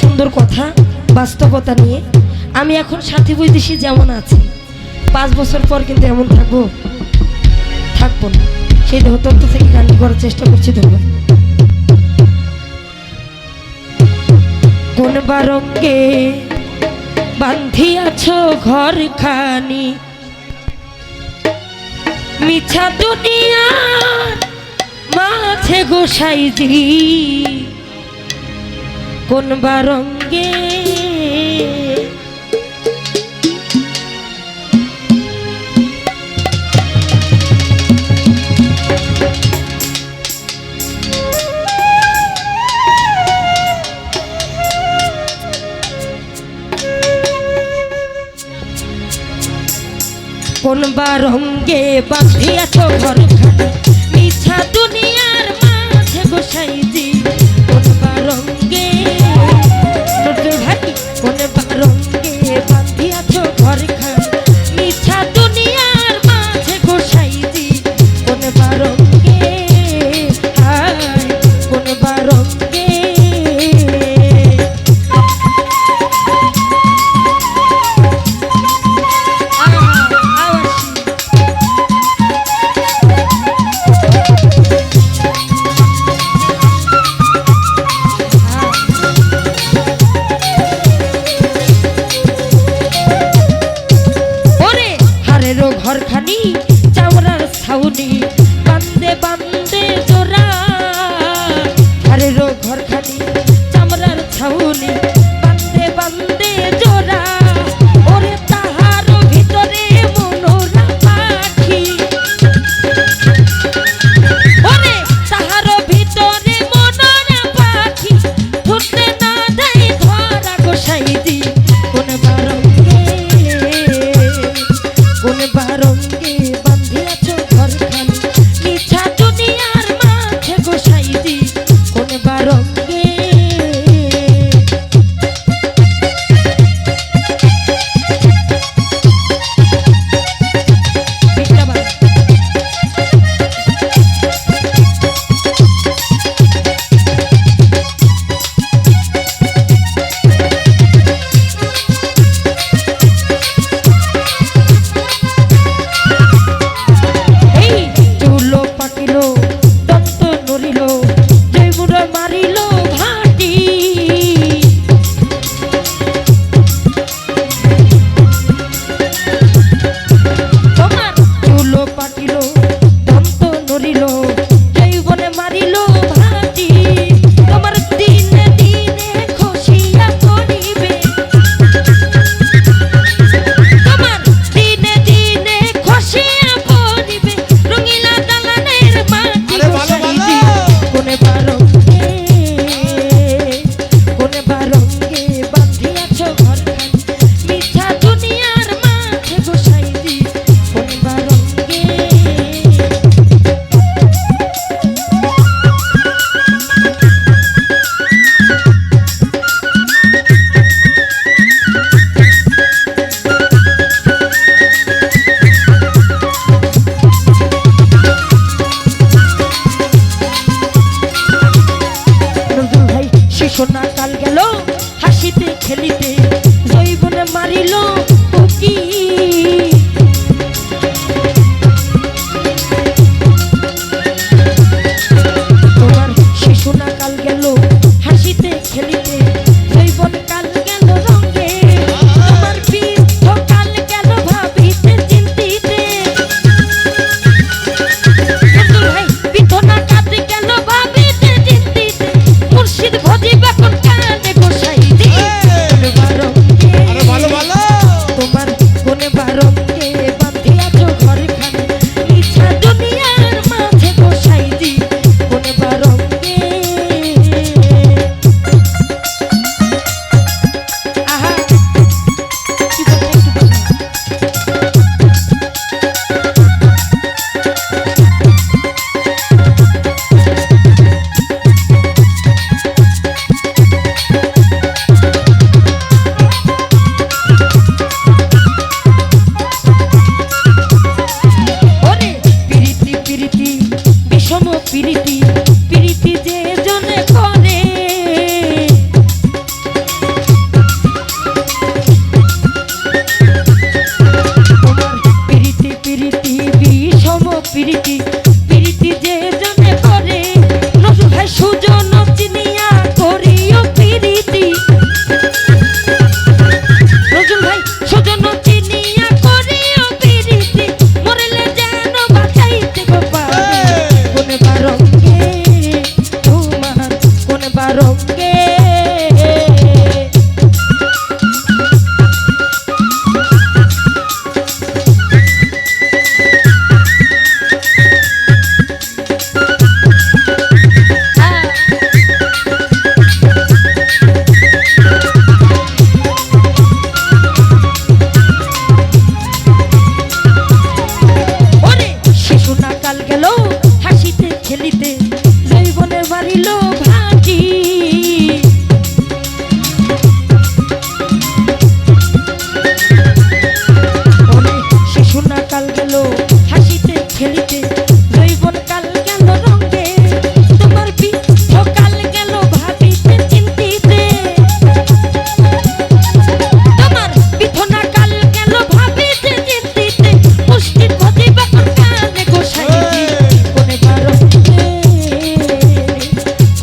সুন্দর কথা, বাস্তবতা নিয়ে। আমি এখন সাথী বৈদেশি যেমন আছি। পাঁচ বছর পর কিন্তু এমন থাকব থাকব না। সেই দেহতত্ত্ব থেকে গান করার চেষ্টা করছি ধরবো কোন বারঙ্গে বান্ধিয়াছ ঘর খানি মিছা দুনিয়া মাছে গোসাই দিই কোন বারঙ্গে কোন বারঙ্গে বাঁধিয়া তো ঘর মিছা দুনিয়ার মাঝে বসাই Thank you.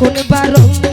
এখন